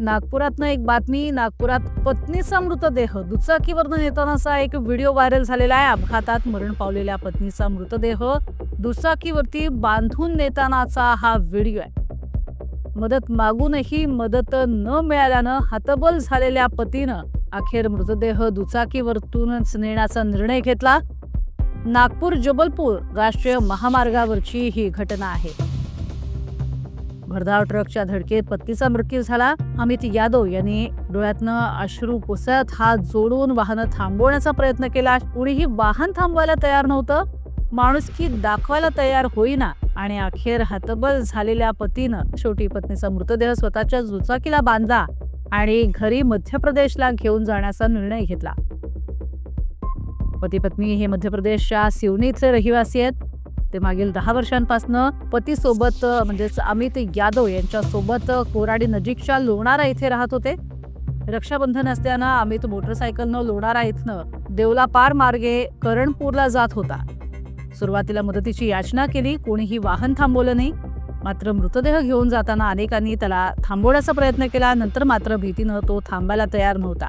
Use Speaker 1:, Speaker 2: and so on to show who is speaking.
Speaker 1: नागपुरातनं एक बातमी नागपुरात पत्नीचा मृतदेह. दुचाकीवरनं नेतानाचा एक व्हिडिओ व्हायरल झालेला आहे. अपघातात मरण पावलेल्या पत्नीचा मृतदेह. दुचाकीवरती बांधून नेतानाचा हा व्हिडिओ आहे. मदत मागूनही मदत न मिळाल्यानं हतबल झालेल्या पतीनं अखेर मृतदेह दुचाकीवरतूनच नेण्याचा निर्णय घेतला. नागपूर जबलपूर राष्ट्रीय महामार्गावरची ही घटना आहे. भरधाव ट्रकच्या धडकेत पत्नीचा मृत्यू झाला. अमित यादव यांनी डोळ्यातनं अश्रू पुसत हात जोडून वाहनं थांबवण्याचा प्रयत्न केला. कुणीही वाहन थांबवायला तयार नव्हतं. माणुसकी दाखवायला तयार होईना. आणि अखेर हतबल झालेल्या पतीनं शेवटी पत्नीचा मृतदेह स्वतःच्या दुचाकीला बांधला आणि घरी मध्य प्रदेशला घेऊन जाण्याचा निर्णय घेतला. पती पत्नी हे मध्य प्रदेशच्या सिवनी इथले रहिवासी आहेत. ते मागील दहा वर्षांपासून पतीसोबत म्हणजेच अमित यादव यांच्यासोबत कोराडी नजीकच्या लोणारा इथे राहत होते. रक्षाबंधन असताना अमित मोटरसायकलनं लोणारा इथनं देवला पार मार्गे करणपूरला जात होता. सुरुवातीला मदतीची याचना केली कोणीही वाहन थांबवलं नाही. मात्र मृतदेह घेऊन जाताना अनेकांनी त्याला थांबवण्याचा प्रयत्न केला नंतर मात्र भीतीनं तो थांबायला तयार नव्हता.